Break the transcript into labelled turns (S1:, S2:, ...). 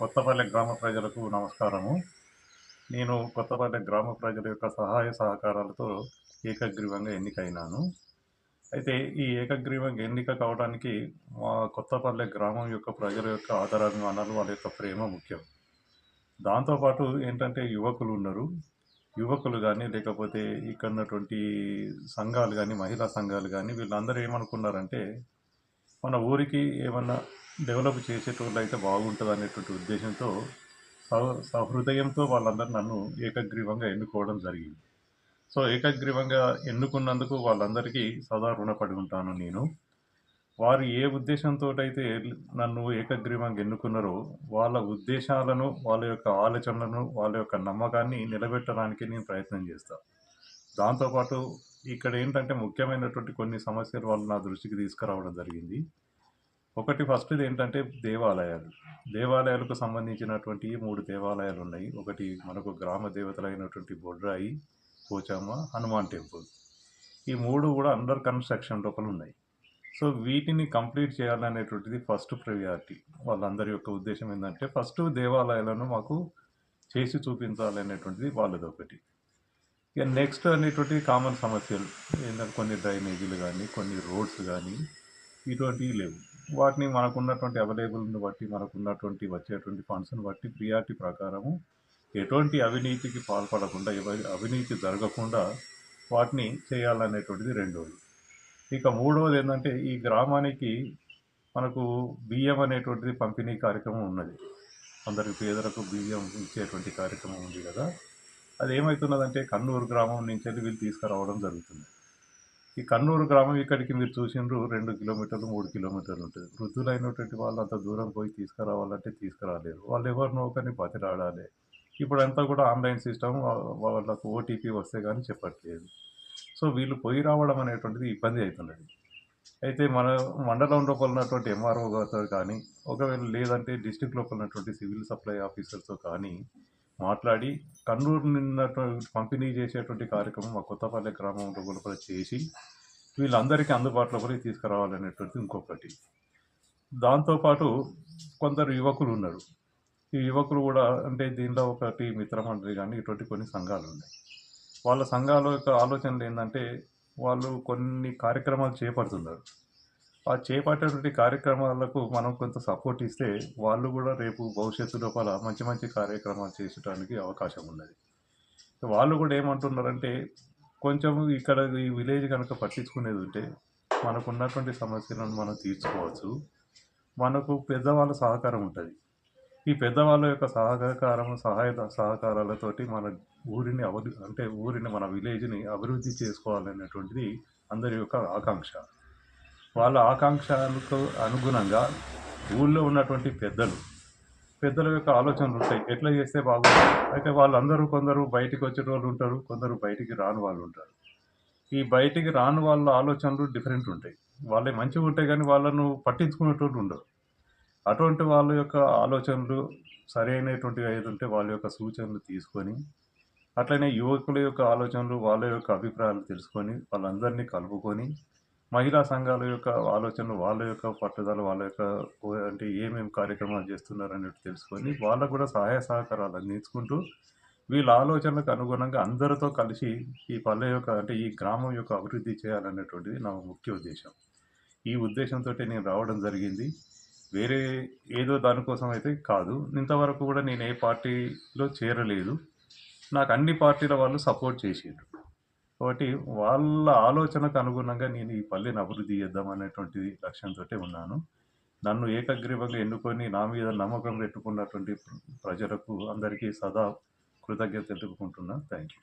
S1: కొత్తపల్లి గ్రామ ప్రజలకు నమస్కారము. నేను కొత్తపల్లి గ్రామ ప్రజల యొక్క సహాయ సహకారాలతో ఏకగ్రీవంగా ఎన్నికైనాను. అయితే ఈ ఏకగ్రీవంగా ఎన్నిక కావడానికి మా కొత్తపల్లి గ్రామం యొక్క ప్రజల యొక్క ఆదరాభిమానాలు వాళ్ళ యొక్క ప్రేమ ముఖ్యం. దాంతోపాటు ఏంటంటే యువకులు ఉన్నారు. యువకులు కానీ లేకపోతే ఇక్కడ ఉన్నటువంటి సంఘాలు కానీ మహిళా సంఘాలు కానీ వీళ్ళందరూ ఏమనుకున్నారంటే మన ఊరికి ఏమన్నా డెవలప్ చేసేటోళ్ళు అయితే బాగుంటుంది అనేటువంటి ఉద్దేశంతో సహ- సహృదయంతో వాళ్ళందరూ నన్ను ఏకగ్రీవంగా ఎన్నుకోవడం జరిగింది. సో ఏకగ్రీవంగా ఎన్నుకున్నందుకు వాళ్ళందరికీ సదా రుణపడి ఉంటాను నేను. వారు ఏ ఉద్దేశంతో అయితే నన్ను ఏకగ్రీవంగా ఎన్నుకున్నారో వాళ్ళ ఉద్దేశాలను వాళ్ళ యొక్క ఆలోచనలను వాళ్ళ యొక్క నమ్మకాన్ని నిలబెట్టడానికి నేను ప్రయత్నం చేస్తాను దాంతోపాటు ఇక్కడ ఏంటంటే ముఖ్యమైనటువంటి కొన్ని సమస్యలు వాళ్ళు నా దృష్టికి తీసుకురావడం జరిగింది. ఒకటి ఫస్ట్ ఏంటంటే దేవాలయాలు. దేవాలయాలకు సంబంధించినటువంటి మూడు దేవాలయాలు ఉన్నాయి. ఒకటి మనకు గ్రామ దేవతలైనటువంటి బొడ్రాయి పోచమ్మ హనుమాన్ టెంపుల్. ఈ మూడు కూడా అండర్ కన్స్ట్రక్షన్ లోపల ఉన్నాయి. సో వీటిని కంప్లీట్ చేయాలనేటువంటిది ఫస్ట్ ప్రయారిటీ వాళ్ళందరి యొక్క ఉద్దేశం ఏంటంటే ఫస్ట్ దేవాలయాలను మాకు చేసి చూపించాలి అనేటువంటిది వాళ్ళది ఒకటి. ఇక నెక్స్ట్ అనేటువంటి కామన్ సమస్యలు ఏంటంటే కొన్ని డ్రైనేజీలు కానీ కొన్ని రోడ్స్ కానీ ఇటువంటివి లేవు. వాటిని మనకు ఉన్నటువంటి అవైలబుల్ని బట్టి మనకు ఉన్నటువంటి వచ్చేటువంటి ఫండ్స్ని బట్టి ప్రియారిటీ ప్రకారము ఎటువంటి అవినీతికి పాల్పడకుండా అవినీతి జరగకుండా వాటిని చేయాలనేటువంటిది రెండోది ఇక మూడవది ఏంటంటే ఈ గ్రామానికి మనకు బియ్యం అనేటువంటిది పంపిణీ కార్యక్రమం ఉన్నది. అందరికి పేదలకు బియ్యం ఇచ్చేటువంటి కార్యక్రమం ఉంది కదా. అది ఏమవుతున్నదంటే కన్నూరు గ్రామం నుంచి వెళ్ళి వీళ్ళు తీసుకురావడం జరుగుతుంది. ఈ కన్నూరు గ్రామం ఇక్కడికి మీరు చూసిండ్రు రెండు కిలోమీటర్లు మూడు కిలోమీటర్లు ఉంటుంది. వృద్ధులైనటువంటి వాళ్ళు అంత దూరం పోయి తీసుకురావాలంటే తీసుకురాలేరు. వాళ్ళు ఎవరినో ఒకరిని బతిలాడాలి. ఇప్పుడంతా కూడా ఆన్లైన్ సిస్టమ్ వాళ్ళకు ఓటీపీ వస్తే కానీ చెప్పట్లేదు. సో వీళ్ళు పోయి రావడం అనేటువంటిది ఇబ్బంది అవుతున్నది అయితే మన మండలం లోపల ఉన్నటువంటి ఎంఆర్ఓ గారితో కానీ ఒకవేళ లేదంటే డిస్టిక్ లోపల ఉన్నటువంటి సివిల్ సప్లై ఆఫీసర్తో కానీ మాట్లాడి కన్నూరు నిన్నటువంటి పంపిణీ చేసేటువంటి కార్యక్రమం మా కొత్తపల్లి గ్రామంలో కూడా చేసి వీళ్ళందరికీ అందుబాటులో కూడా తీసుకురావాలనేటువంటి ఇంకొకటి. దాంతోపాటు కొందరు యువకులు ఉన్నారు. ఈ యువకులు కూడా అంటే దీనిలో ఒకటి మిత్రమండలి కానీ ఇటువంటి కొన్ని సంఘాలు ఉన్నాయి. వాళ్ళ సంఘాల యొక్క ఆలోచనలు ఏంటంటే వాళ్ళు కొన్ని కార్యక్రమాలు చేపడుతున్నారు. ఆ చేపట్టేటువంటి కార్యక్రమాలకు మనం కొంత సపోర్ట్ ఇస్తే వాళ్ళు కూడా రేపు భవిష్యత్తు లోపల మంచి మంచి కార్యక్రమాలు చేసడానికి అవకాశం ఉన్నది. వాళ్ళు కూడా ఏమంటున్నారంటే కొంచెం ఇక్కడ ఈ విలేజ్ కనుక పట్టించుకునేది ఉంటే మనకు ఉన్నటువంటి సమస్యలను మనం తీర్చుకోవచ్చు. మనకు పెద్దవాళ్ళ సహకారం ఉంటుంది. ఈ పెద్దవాళ్ళ యొక్క సహకారం సహాయ సహకారాలతోటి మన ఊరిని అభివృద్ధి అంటే ఊరిని మన విలేజ్ని అభివృద్ధి చేసుకోవాలనేటువంటిది అందరి యొక్క ఆకాంక్ష. వాళ్ళ ఆకాంక్షలకు అనుగుణంగా ఊళ్ళో ఉన్నటువంటి పెద్దలు పెద్దల యొక్క ఆలోచనలు ఉంటాయి. ఎట్లా చేస్తే బాగుంటుంది? అయితే వాళ్ళందరూ కొందరు బయటికి వచ్చే వాళ్ళు ఉంటారు కొందరు బయటికి రాని వాళ్ళు ఉంటారు. ఈ బయటికి రాని వాళ్ళ ఆలోచనలు డిఫరెంట్ ఉంటాయి. వాళ్ళే మంచిగా ఉంటాయి కానీ వాళ్ళను పట్టించుకునేటోళ్ళు ఉండరు. అటువంటి వాళ్ళ యొక్క ఆలోచనలు సరైనటువంటివి ఏది ఉంటే వాళ్ళ యొక్క సూచనలు తీసుకొని అట్లనే యువకుల యొక్క ఆలోచనలు వాళ్ళ యొక్క అభిప్రాయాలు తెలుసుకొని వాళ్ళందరినీ కలుపుకొని మహిళా సంఘాల యొక్క ఆలోచనలు వాళ్ళ యొక్క పట్టుదల వాళ్ళ యొక్క అంటే ఏమేమి కార్యక్రమాలు చేస్తున్నారు అనేది తెలుసుకొని వాళ్ళకు కూడా సహాయ సహకారాలు అందించుకుంటూ వీళ్ళ ఆలోచనలకు అనుగుణంగా అందరితో కలిసి ఈ పల్లె యొక్క అంటే ఈ గ్రామం యొక్క అభివృద్ధి చేయాలనేటువంటిది నా ముఖ్య ఉద్దేశం. ఈ ఉద్దేశంతో నేను రావడం జరిగింది. వేరే ఏదో దానికోసం అయితే కాదు. ఇంతవరకు కూడా నేను ఏ పార్టీలో చేరలేదు. నాకు అన్ని పార్టీల వాళ్ళు సపోర్ట్ చేసిండ్రు. కాబట్టి వాళ్ళ ఆలోచనకు అనుగుణంగా నేను ఈ పల్లెని అభివృద్ధి చేద్దాం అనేటువంటి లక్ష్యంతో ఉన్నాను. నన్ను ఏకగ్రీవంగా ఎన్నుకొని నా మీద నమ్మకం పెట్టుకున్నటువంటి ప్రజలకు అందరికీ సదా కృతజ్ఞత తెలుపుకుంటున్నాను థ్యాంక్ యూ